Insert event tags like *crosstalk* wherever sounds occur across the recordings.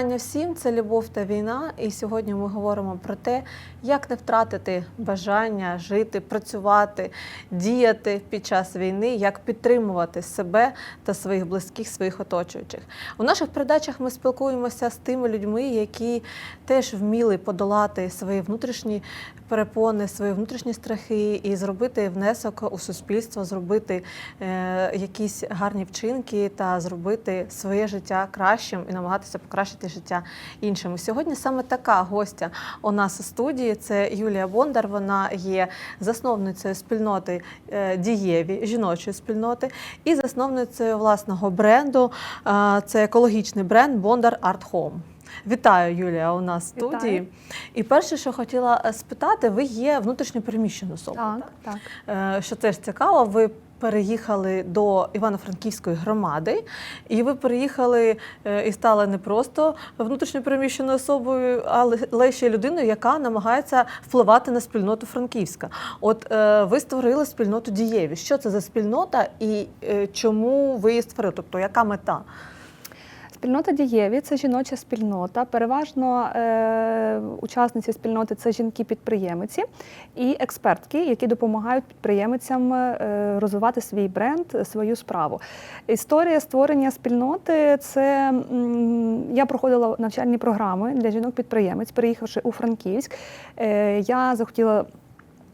Вітання всім! Це любов та війна. І сьогодні ми говоримо про те, як не втратити бажання жити, працювати, діяти під час війни, як підтримувати себе та своїх близьких, своїх оточуючих. У наших передачах ми спілкуємося з тими людьми, які теж вміли подолати свої внутрішні перепони, свої внутрішні страхи і зробити внесок у суспільство, зробити е, якісь гарні вчинки та зробити своє життя кращим і намагатися покращити життя іншим. І Сьогодні саме така гостя у нас у студії. Це Юлія Бондар. Вона є засновницею спільноти е, дієві жіночої спільноти і засновницею власного бренду. Е, Це екологічний бренд Бондар Арт Home. Вітаю, Юлія, у нас в Вітаю. студії. І перше, що хотіла е, спитати, ви є внутрішньо переміщеною особою. Так, так. Е, Що теж цікаво, ви переїхали до Івано-Франківської громади, і ви переїхали е, і стали не просто внутрішньо переміщеною особою, але ще людиною, яка намагається впливати на спільноту Франківська. От е, ви створили спільноту дієві. Що це за спільнота і е, чому ви її створили? Тобто, яка мета? Спільнота дієві це жіноча спільнота. Переважно е, учасниці спільноти це жінки-підприємиці і експертки, які допомагають підприємицям е, розвивати свій бренд, свою справу. Історія створення спільноти це м, я проходила навчальні програми для жінок-підприємець, переїхавши у Франківськ. Е, я захотіла.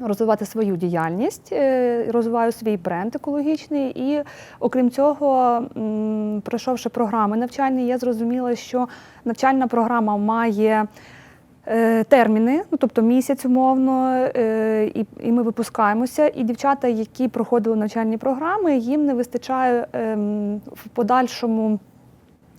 Розвивати свою діяльність, е, розвиваю свій бренд екологічний, і окрім цього, пройшовши програми навчальні, я зрозуміла, що навчальна програма має е, терміни, ну тобто місяць умовно, е, і, і ми випускаємося. І дівчата, які проходили навчальні програми, їм не вистачає ем, в подальшому.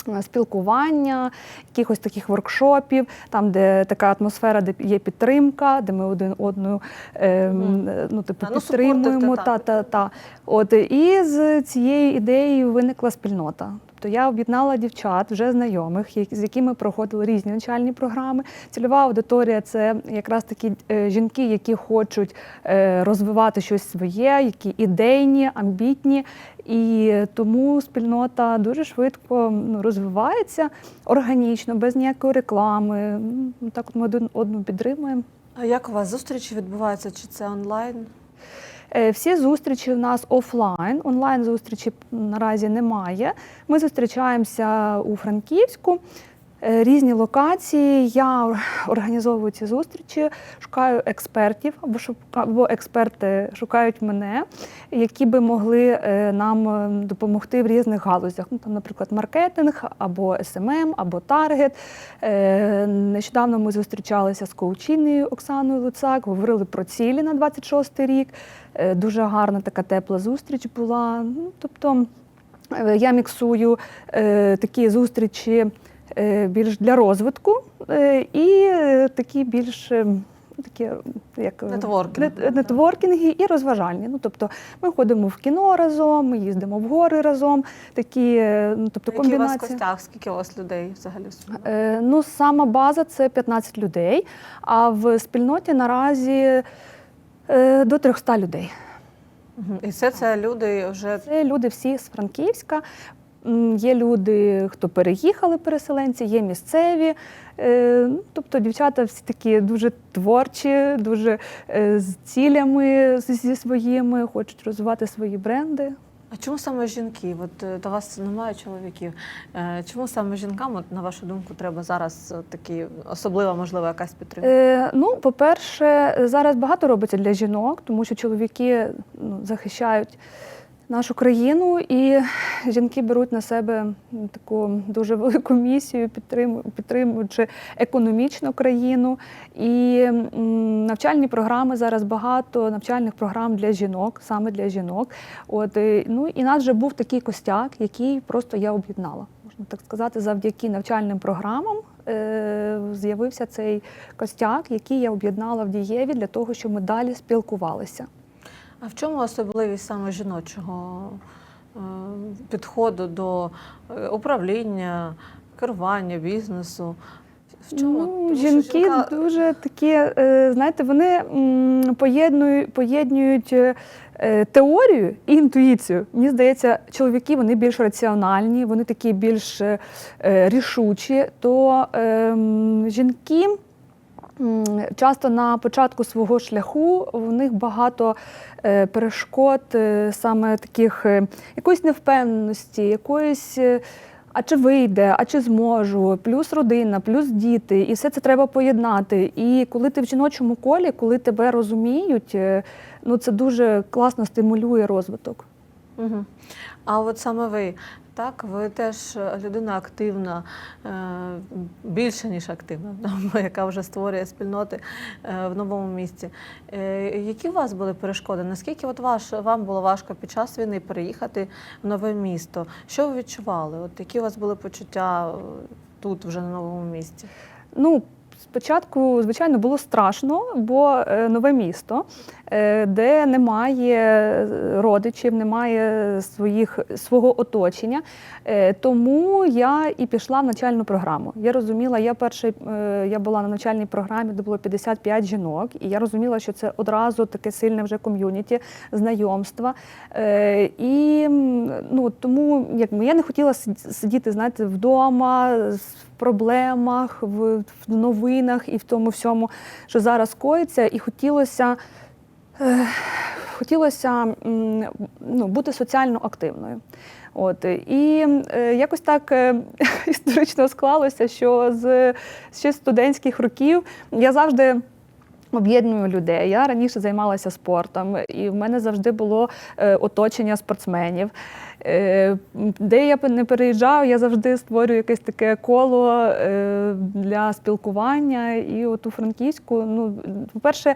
Е, Спілкування, якихось таких воркшопів, там, де така атмосфера, де є підтримка, де ми один одну ем, Мгм. ну, типу, ну, підтримуємо. Та, та, та. От, і з цією ідеєю виникла спільнота. Тобто я об'єднала дівчат, вже знайомих, з якими проходили різні навчальні програми. Цільова аудиторія це якраз такі е, жінки, які хочуть е, розвивати щось своє, які ідейні, амбітні. І тому спільнота дуже швидко ну, розвивається органічно, без ніякої реклами. Ну, Так от ми один одну підтримуємо. А як у вас зустрічі відбуваються? Чи це онлайн? Е, Всі зустрічі в нас офлайн. Онлайн зустрічі наразі немає. Ми зустрічаємося у Франківську. Е, Різні локації. Я організовую ці зустрічі, шукаю експертів або експерти шукають мене, які би могли е, нам е, допомогти в різних галузях. Ну, там, наприклад, маркетинг або СММ, або таргет. Нещодавно ми зустрічалися з коучиною Оксаною Луцак, говорили про цілі на 26 рік. Дуже гарна така тепла зустріч була. Ну, тобто я міксую е, такі зустрічі більш для розвитку е, і е, такі більш. е, Такі, як е, Нетворкінг. нет- нетворкінги і розважальні. Ну, тобто ми ходимо в кіно разом, ми їздимо в гори разом. Такі, е, ну, тобто Який у вас комбінації. костяк? Скільки у вас людей взагалі? Е, Ну, сама база це 15 людей, а в спільноті наразі е, до 300 людей. І все це люди вже Це люди всі з Франківська. Є люди, хто переїхали переселенці, є місцеві. Е, ну, Тобто дівчата всі такі дуже творчі, дуже е, з цілями зі своїми, хочуть розвивати свої бренди. А чому саме жінки? От е, до вас немає чоловіків. Чому саме жінкам, от, на вашу думку, треба зараз такі особлива, можливо, якась підтримка? Е, ну, по-перше, зараз багато робиться для жінок, тому що чоловіки ну, захищають нашу країну, і жінки беруть на себе таку дуже велику місію, підтриму- підтримуючи економічно країну. І навчальні програми зараз багато навчальних програм для жінок, саме для жінок. От, ну, і нас вже був такий костяк, який просто я об'єднала. Можна так сказати, завдяки навчальним програмам е, з'явився цей костяк, який я об'єднала в дієві для того, щоб ми далі спілкувалися. А в чому особливість саме жіночого е, підходу до е, управління, керування бізнесу? В чому? Ну, Тому жінки жінка- дуже такі, е, знаєте, вони поєднують, поєднують теорію і інтуїцію. Мені здається, чоловіки вони більш раціональні, вони такі більш рішучі. То е, жінки. Часто на початку свого шляху в них багато е, перешкод, е, саме таких е, якоїсь невпевненості, якоїсь. А чи вийде, а чи зможу, плюс родина, плюс діти, і все це треба поєднати. І коли ти в жіночому колі, коли тебе розуміють, ну це дуже класно стимулює розвиток. Угу. А от саме ви, так, ви теж е, людина активна, е, більше ніж активна, *laughs* яка вже створює спільноти е, в новому місці. Які у вас були перешкоди? Наскільки от ваш, вам було важко під час війни переїхати в нове місто? Що ви відчували? От які у вас були почуття тут, вже на новому місці? Ну, спочатку, звичайно, було страшно, бо е, нове місто, е, де немає родичів, немає своїх, свого оточення. Е, Тому я і пішла в навчальну програму. Я розуміла, я перший, е, я була на навчальній програмі, де було 55 жінок, і я розуміла, що це одразу таке сильне вже ком'юніті, знайомства. Е, І ну, тому як я не хотіла сидіти, знаєте, вдома проблемах, в, в новинах і в тому всьому, що зараз коїться, і хотілося. Хотілося ну, бути соціально активною. От і е, якось так е, *laughs* історично склалося, що з ще студентських років я завжди. Об'єдную людей. Я раніше займалася спортом, і в мене завжди було е, оточення спортсменів. Е, де я не переїжджаю, я завжди створюю якесь таке коло е, для спілкування. І от у Франківську, ну, по-перше,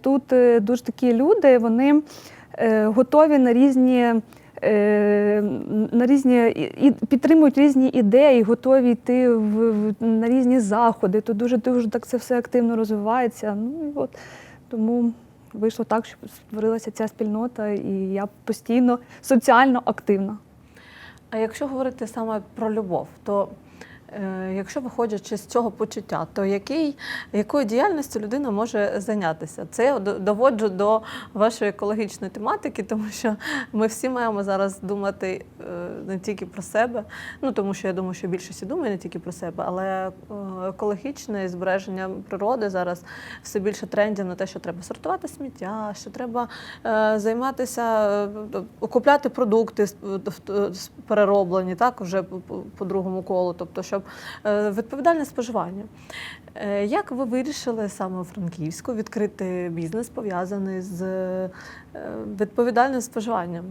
тут дуже такі люди, вони готові на різні. Е, На різні і підтримують різні ідеї, готові йти в, в на різні заходи. Тут дуже дуже так це все активно розвивається. Ну і от тому вийшло так, що створилася ця спільнота, і я постійно соціально активна. А якщо говорити саме про любов, то якщо виходячи з цього почуття, то який, якою діяльністю людина може зайнятися? Це я доводжу до вашої екологічної тематики, тому що ми всі маємо зараз думати е, не тільки про себе, ну тому що я думаю, що більшість думає не тільки про себе, але е, екологічне збереження природи зараз все більше трендів на те, що треба сортувати сміття, що треба е, займатися, е, купляти продукти перероблені, так вже по- другому колу, тобто, щоб е, відповідальне споживання. Е, Як ви вирішили саме у Франківську відкрити бізнес пов'язаний з е, відповідальним споживанням?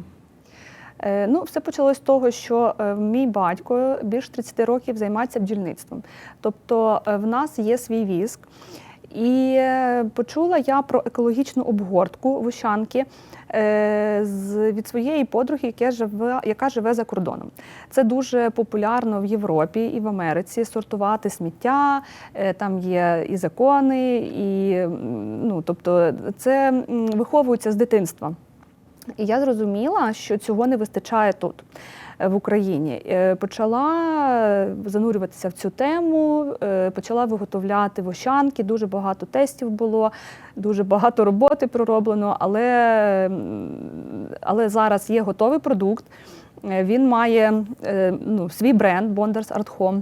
Е, Ну, все почалось з того, що е, мій батько більш 30 років займається бджільництвом. Тобто е, в нас є свій віск. І е, почула я про екологічну обгортку вущанки е, від своєї подруги, яка живе, за кордоном. Це дуже популярно в Європі і в Америці сортувати сміття. е, Там є і закони, і ну, тобто це виховується з дитинства. І я зрозуміла, що цього не вистачає тут, в Україні. Е, Почала е, занурюватися в цю тему, е, почала виготовляти вощанки, дуже багато тестів було, дуже багато роботи пророблено, але, але зараз є готовий продукт. Він має ну, свій бренд Bonders Art Home.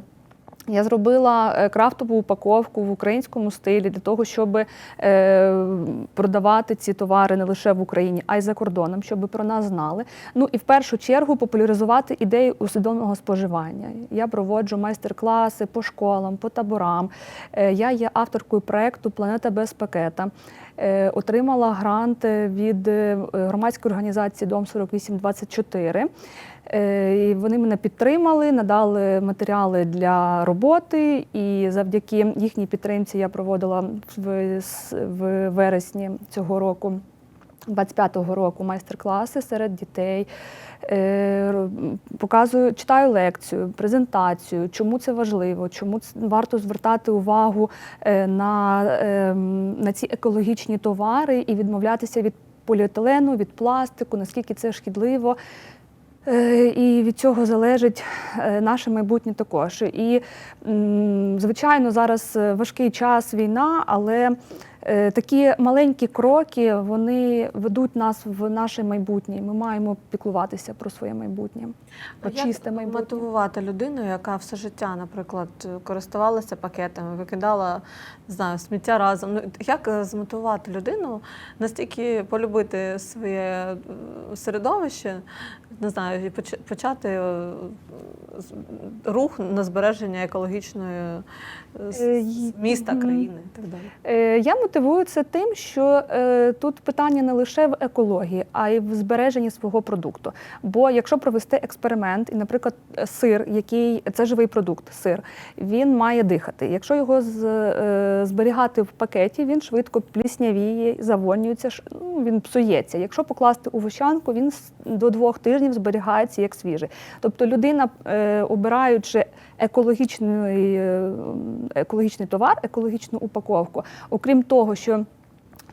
Я зробила е, крафтову упаковку в українському стилі для того, щоб е, продавати ці товари не лише в Україні, а й за кордоном, щоб про нас знали. Ну і в першу чергу популяризувати ідею усвідомленого споживання. Я проводжу майстер-класи по школам, по таборам. Е, Я є авторкою проекту Планета без пакета. Отримала грант від громадської організації Дом 4824. Е, І вони мене підтримали, надали матеріали для роботи, і завдяки їхній підтримці я проводила в, в вересні цього року. 25-го року майстер-класи серед дітей. Е, Показую, читаю лекцію, презентацію, чому це важливо, чому варто звертати увагу е, на, ем, на ці екологічні товари і відмовлятися від поліетилену, від пластику, наскільки це шкідливо. Е, І від цього залежить е, наше майбутнє також. І, звичайно, зараз е, важкий час, війна, але такі маленькі кроки вони ведуть нас в наше майбутнє. Ми маємо піклуватися про своє майбутнє, про Як чисте майбутнє. мотивувати людину, яка все життя, наприклад, користувалася пакетами, викидала не знаю, сміття разом. Ну як е, змотивувати людину настільки полюбити своє е, середовище, не знаю, і почати е, рух на збереження екологічної е, Е, міста, країни і так далі. Е, Я мотивую це тим, що е, тут питання не лише в екології, а й в збереженні свого продукту. Бо якщо провести експеримент, і, наприклад, сир, який це живий продукт, сир, він має дихати. Якщо його з, е, зберігати в пакеті, він швидко пліснявіє, завонюється, ну, він псується. Якщо покласти у вощанку, він до двох тижнів зберігається як свіжий. Тобто людина, е, обираючи екологічний, е, екологічний товар, екологічну упаковку, окрім того, що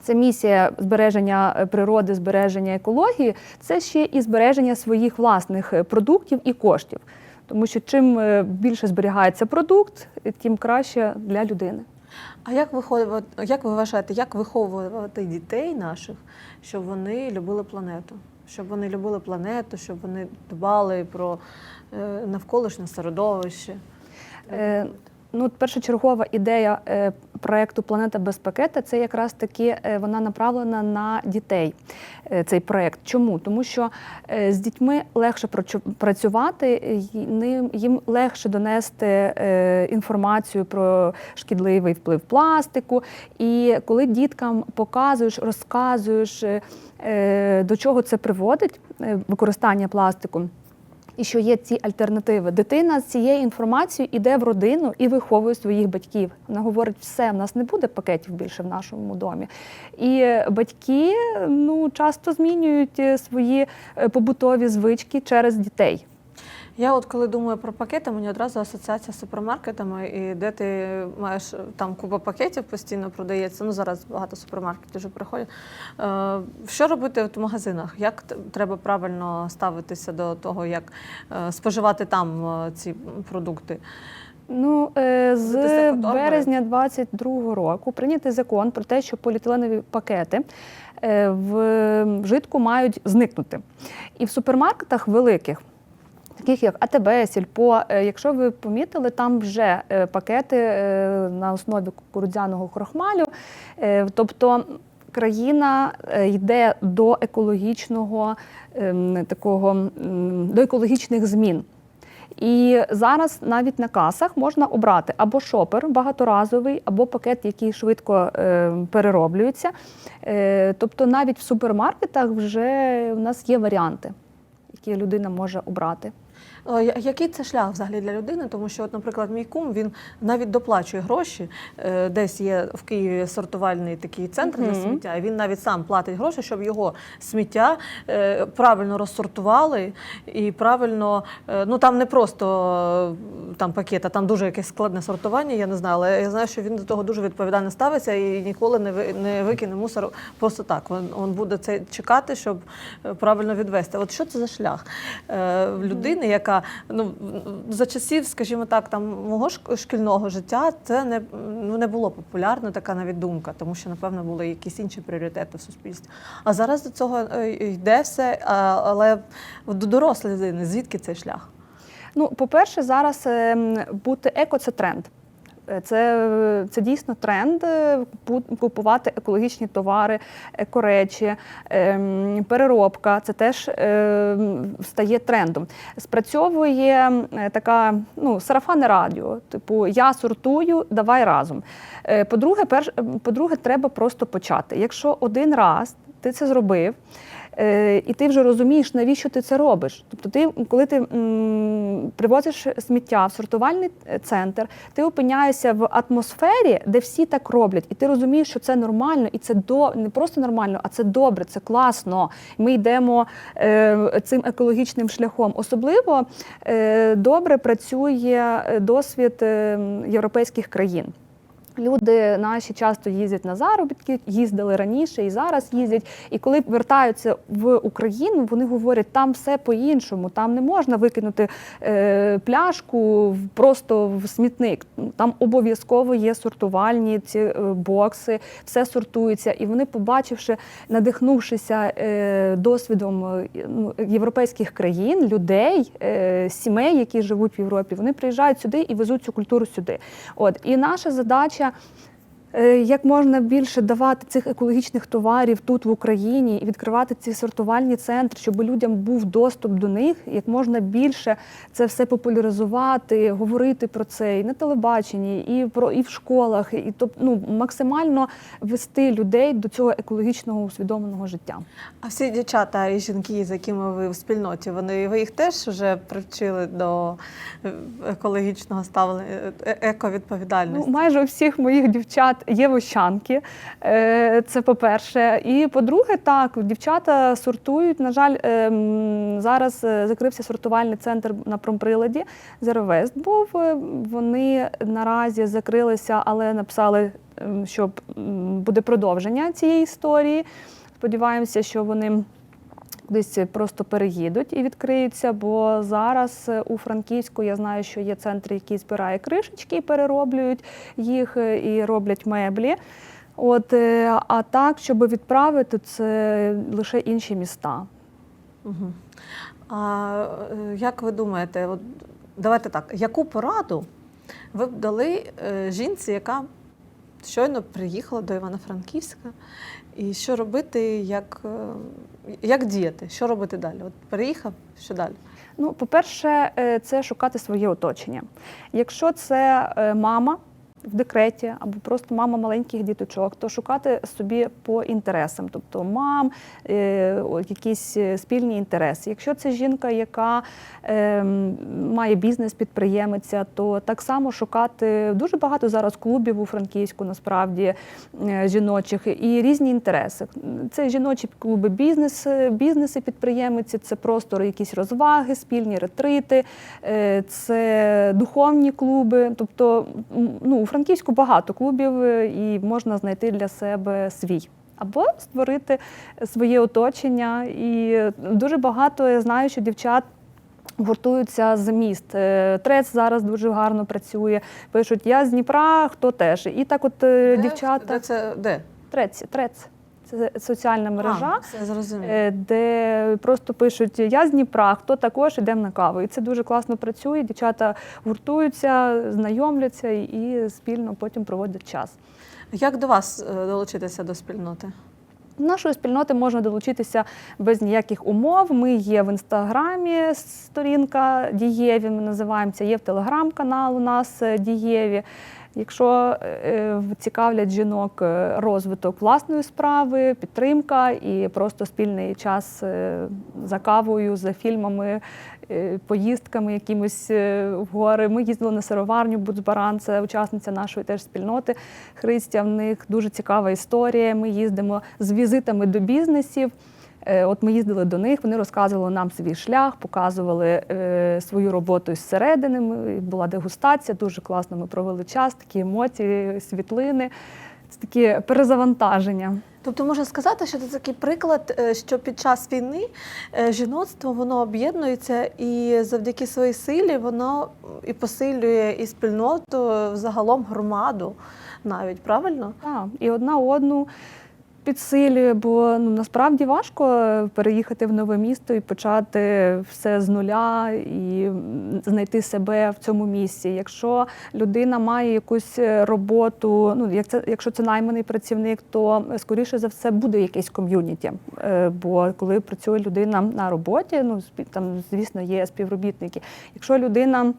це місія збереження е, природи, збереження екології, це ще і збереження своїх власних е, продуктів і коштів. Тому що чим е, більше зберігається продукт, тим краще для людини. А як виходить, як ви вважаєте, як виховувати дітей наших, щоб вони любили планету? Щоб вони любили планету, щоб вони дбали про навколишнє середовище? Ну, першочергова ідея е, проекту Планета без пакета це якраз таки е, вона направлена на дітей. е, Цей проект. Чому? Тому що з дітьми легше працю- працювати, їм легше донести інформацію про шкідливий вплив пластику. І коли діткам показуєш, розказуєш, до чого це приводить, використання пластику. І що є ці альтернативи. Дитина з цією інформацією іде в родину і виховує своїх батьків. Вона говорить, все, в нас не буде пакетів більше в нашому домі. І батьки ну, часто змінюють е, свої е, побутові звички через дітей. Я от коли думаю про пакети, мені одразу асоціація з супермаркетами, і де ти маєш там купа пакетів постійно продається. Ну зараз багато супермаркетів вже приходять. Е, що робити от в магазинах? Як треба правильно ставитися до того, як е, споживати там е, ці продукти? Ну, з березня 22 року прийнятий закон про те, що поліетиленові пакети в вжитку мають зникнути. І в супермаркетах великих. Таких як АТБ, Сільпо, е, якщо ви помітили, там вже е, пакети е, на основі кукурудзяного крохмалю. Тобто країна йде до екологічного ем, такого до екологічних змін. І зараз навіть на касах можна обрати або шопер багаторазовий, або пакет, який швидко е, перероблюється. Е, тобто навіть в супермаркетах вже у нас є варіанти, які людина може обрати. Е, Який це шлях взагалі для людини? Тому що, от, наприклад, мій кум він навіть доплачує гроші. Е, Десь є в Києві сортувальний такий центр для сміття. І він навіть сам платить гроші, щоб його сміття е, правильно розсортували і правильно. Ну там не просто там пакет, а там дуже якесь складне сортування. Я не знаю, але я знаю, що він до того дуже відповідально ставиться і ніколи не не викине мусор просто так. Він, буде це чекати, щоб правильно відвести. От що це за шлях людини, яка ну за часів, скажімо так, там мого шкільного життя це не, ну, не було популярно, така навіть думка, тому що напевно були якісь інші пріоритети в суспільстві. А зараз до цього е, йде все, але до дорослої людини, звідки цей шлях? Ну, по-перше, зараз ем, бути еко це тренд. Це, це дійсно тренд е, купувати екологічні товари, екоречі, ем, переробка. Це теж ем, стає трендом. Спрацьовує е, така ну, сарафанне радіо. Типу, я сортую, давай разом. Е, По-друге, перш, по-друге, треба просто почати. Якщо один раз ти це зробив. Е, І ти вже розумієш, навіщо ти це робиш. Тобто, ти, коли ти м, привозиш сміття в сортувальний е, центр, ти опиняєшся в атмосфері, де всі так роблять, і ти розумієш, що це нормально, і це до не просто нормально, а це добре, це класно. Ми йдемо е, цим екологічним шляхом. Особливо е, добре працює е, досвід е, європейських країн. Люди наші часто їздять на заробітки, їздили раніше і зараз їздять. І коли вертаються в Україну, вони говорять, там все по-іншому, там не можна викинути е, пляшку просто в смітник. Там обов'язково є сортувальні ці е, бокси, все сортується. І вони, побачивши, надихнувшися е, досвідом е, ну, європейських країн, людей, е, сімей, які живуть в Європі, вони приїжджають сюди і везуть цю культуру сюди. От і наша задача. Е, Як можна більше давати цих екологічних товарів тут в Україні і відкривати ці сортувальні центри, щоб людям був доступ до них, як можна більше це все популяризувати, говорити про це і на телебаченні, і про і в школах, і тоб- ну, максимально вести людей до цього екологічного усвідомленого життя. А всі дівчата і жінки, з якими ви в спільноті, вони ви їх теж вже привчили до е, екологічного ставлення, е, ековідповідальності? Ну, майже у всіх моїх дівчат є вощанки. Е, Це по-перше. І по-друге, так, дівчата сортують. На жаль, ем, зараз е, закрився сортувальний центр на промприладі. Зервест був. Е, Вони наразі закрилися, але написали, ем, що буде продовження цієї історії. Сподіваємося, що вони кудись просто переїдуть і відкриються. Бо зараз е, у Франківську я знаю, що є центр, який збирає кришечки, і перероблюють їх е, і роблять меблі. От, е, а так, щоб відправити, це лише інші міста. Угу. А як ви думаєте, от, давайте так, яку пораду ви б дали жінці, яка щойно приїхала до Івано-Франківська, і що робити, як, е, як діяти, що робити далі? От переїхав, що далі? Ну, по-перше, е, це шукати своє оточення. Якщо це е, мама в декреті або просто мама маленьких діточок, то шукати собі по інтересам, тобто мам, е, якісь е, спільні інтереси. Якщо це жінка, яка е, має бізнес, підприємиця, то так само шукати дуже багато зараз клубів у Франківську, насправді е, жіночих і різні інтереси. Це жіночі клуби бізнес, бізнеси, підприємиці, це просто якісь розваги, спільні ретрити, це духовні клуби. Тобто, ну, у Франківську багато клубів е, і можна знайти для себе свій. Або створити своє оточення. І дуже багато я знаю, що дівчат гуртуються з міст. Е, Трец зараз дуже гарно працює. Пишуть Я з Дніпра, хто теж. І так, от е, дівчата. Де це де? Трец, трец. Це соціальна мережа. А. Е, де просто пишуть Я з Дніпра, хто також ідемо на каву. І це дуже класно працює. Дівчата гуртуються, знайомляться і спільно потім проводять час. Як до вас е, долучитися до спільноти? До нашої спільноти можна долучитися без ніяких умов. Ми є в інстаграмі сторінка Дієві. Ми називаємося. Є в телеграм-канал у нас е, Дієві. Якщо е, цікавлять жінок е, розвиток власної справи, підтримка і просто спільний час е, за кавою, за фільмами, е, поїздками якимось е, в гори. Ми їздили на сироварню Буцбаран, це учасниця нашої теж спільноти Христя. В них дуже цікава історія. Ми їздимо з візитами до бізнесів. Е, От ми їздили до них, вони розказували нам свій шлях, показували е, свою роботу зсередини. Була дегустація, дуже класно. Ми провели час, такі емоції, світлини. Це такі перезавантаження. Тобто можна сказати, що це такий приклад, е, що під час війни жіноцтво воно об'єднується і завдяки своїй силі воно і посилює і спільноту, загалом громаду навіть правильно? Так, і одна одну підсилює, бо ну насправді важко переїхати в нове місто і почати все з нуля і знайти себе в цьому місці. Якщо людина має якусь е, роботу, ну як це, якщо це найманий працівник, то е, скоріше за все буде якесь ком'юніті. Е, Бо коли працює людина на роботі, ну там звісно є співробітники. Якщо людина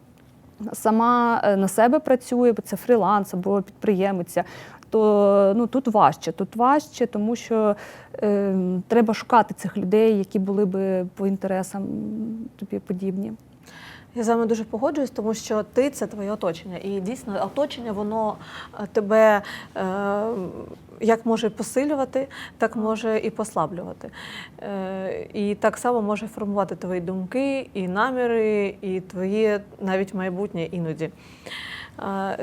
сама е, на себе працює, бо це фріланс або підприємиця, то ну, тут важче. Тут важче, тому що е, треба шукати цих людей, які були би по інтересам тобі подібні. Я з вами дуже погоджуюсь, тому що ти це твоє оточення. І дійсно оточення воно е, тебе е, як може посилювати, так може і послаблювати. Е, і так само може формувати твої думки, і наміри, і твоє навіть майбутнє іноді.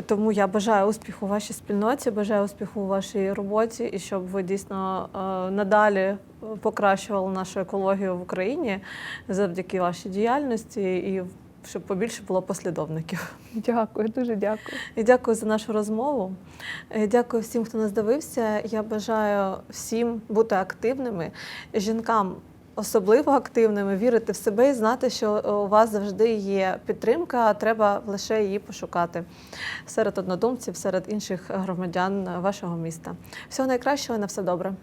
Тому я бажаю успіху вашій спільноті, бажаю успіху у вашій роботі і щоб ви дійсно надалі покращували нашу екологію в Україні завдяки вашій діяльності і щоб побільше було послідовників. Дякую, дуже дякую. І дякую за нашу розмову. Дякую всім, хто нас дивився. Я бажаю всім бути активними, жінкам особливо активними, вірити в себе і знати, що е, у вас завжди є підтримка, а треба лише її пошукати серед однодумців, серед інших громадян вашого міста. Всього найкращого на все добре.